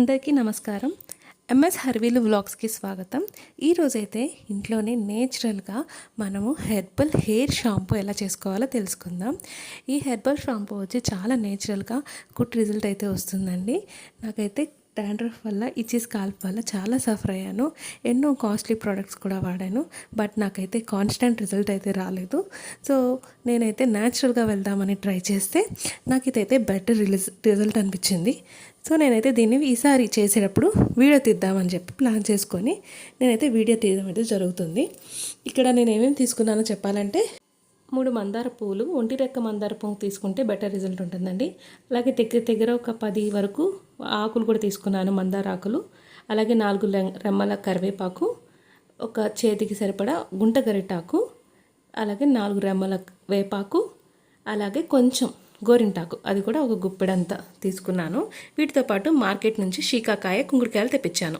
అందరికీ నమస్కారం. ఎంఎస్ హర్వీలు వ్లాగ్స్కి స్వాగతం. ఈరోజైతే ఇంట్లోనే నేచురల్గా మనము హెర్బల్ హెయిర్ షాంపూ ఎలా చేసుకోవాలో తెలుసుకుందాం. ఈ హెర్బల్ షాంపూ వచ్చి చాలా నేచురల్గా గుడ్ రిజల్ట్ అయితే వస్తుందండి. నాకైతే డాండ్రఫ్ వల్ల ఇచ్చి స్కాల్ప్ వల్ల చాలా సఫర్ అయ్యాను. ఎన్నో కాస్ట్లీ ప్రోడక్ట్స్ కూడా వాడాను. బట్ నాకైతే కాన్స్టెంట్ రిజల్ట్ అయితే రాలేదు. సో నేనైతే న్యాచురల్గా వెళ్దామని ట్రై చేస్తే నాకు ఇదైతే బెటర్ రిలీజ్ రిజల్ట్ అనిపించింది. సో నేనైతే దీన్ని ఈసారి చేసేటప్పుడు వీడియో తీద్దామని చెప్పి ప్లాన్ చేసుకొని నేనైతే వీడియో తీయడం అయితే జరుగుతుంది. ఇక్కడ నేను ఏమేమి తీసుకున్నానో చెప్పాలంటే మూడు మందార పువ్వులు ఒంటి రెక్క మందార పువ్వు తీసుకుంటే బెటర్ రిజల్ట్ ఉంటుందండి. అలాగే దగ్గర దగ్గర ఒక పది వరకు ఆకులు కూడా తీసుకున్నాను మందార ఆకులు. అలాగే నాలుగు రెమ్మల కరివేపాకు ఒక చేతికి సరిపడా గుంట గరిటాకు అలాగే నాలుగు రెమ్మల వేపాకు అలాగే కొంచెం గోరింటాకు. అది కూడా ఒక గుప్పెడంతా తీసుకున్నాను. వీటితో పాటు మార్కెట్ నుంచి షీకాకాయ కుంకుడుకాయలు తెప్పించాను.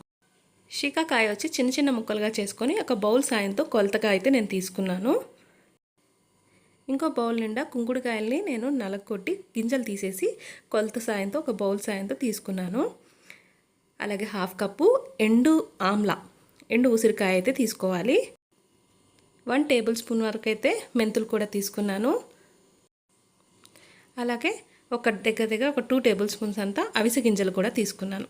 షీకాకాయ వచ్చి చిన్న చిన్న ముక్కలుగా చేసుకొని ఒక బౌల్ సాయంతో కొలతగా అయితే నేను తీసుకున్నాను. ఇంకో బౌల్ నిండా కుంకుడుకాయల్ని నేను నలగొట్టి గింజలు తీసేసి కొలత సాయంతో ఒక బౌల్ సాయంతో తీసుకున్నాను. అలాగే హాఫ్ కప్పు ఎండు ఆమ్లా ఎండు ఉసిరికాయ అయితే తీసుకోవాలి. వన్ టేబుల్ స్పూన్ వరకు అయితే మెంతులు కూడా తీసుకున్నాను. అలాగే ఒక దగ్గర దగ్గర ఒక టూ టేబుల్ స్పూన్స్ అంతా అవిసె గింజలు కూడా తీసుకున్నాను.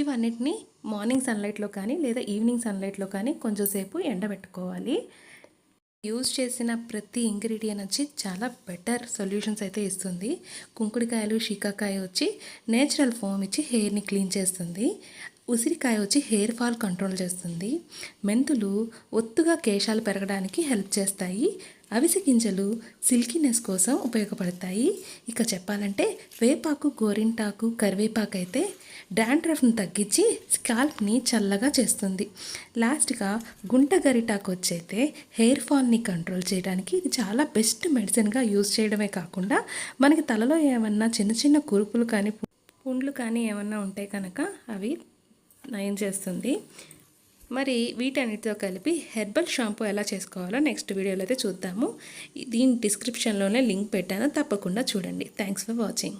ఇవన్నిటిని మార్నింగ్ సన్లైట్లో కానీ లేదా ఈవినింగ్ సన్లైట్లో కానీ కొంచెంసేపు ఎండబెట్టుకోవాలి. యూజ్ చేసిన ప్రతి ఇంగ్రీడియంట్ వచ్చి చాలా బెటర్ సొల్యూషన్స్ అయితే ఇస్తుంది. కుంకుడికాయలు షీకాకాయ వచ్చి నేచురల్ ఫోమ్ ఇచ్చి హెయిర్ని క్లీన్ చేస్తుంది. ఉసిరికాయ వచ్చి హెయిర్ ఫాల్ కంట్రోల్ చేస్తుంది. మెంతులు ఒత్తుగా కేశాలు పెరగడానికి హెల్ప్ చేస్తాయి. అవిసె గింజలు సిల్కీనెస్ కోసం ఉపయోగపడతాయి. ఇక చెప్పాలంటే వేపాకు గోరింటాకు కరివేపాకు అయితే డాండ్రఫ్ను తగ్గించి స్కాల్ప్ని చల్లగా చేస్తుంది. లాస్ట్గా గుంట గరిటాకు వచ్చైతే హెయిర్ ఫాల్ని కంట్రోల్ చేయడానికి ఇది చాలా బెస్ట్ మెడిసిన్గా యూజ్ చేయడమే కాకుండా మనకి తలలో ఏమన్నా చిన్న చిన్న కురుపులు కానీ పుండ్లు కానీ ఏమన్నా ఉంటే కనుక అవి నయం చేస్తుంది. మరి వీటన్నిటితో కలిపి హెర్బల్ షాంపూ ఎలా చేసుకోవాలో నెక్స్ట్ వీడియోలో అయితే చూద్దాము. దీని డిస్క్రిప్షన్లోనే లింక్ పెట్టాను తప్పకుండా చూడండి. Thanks for watching.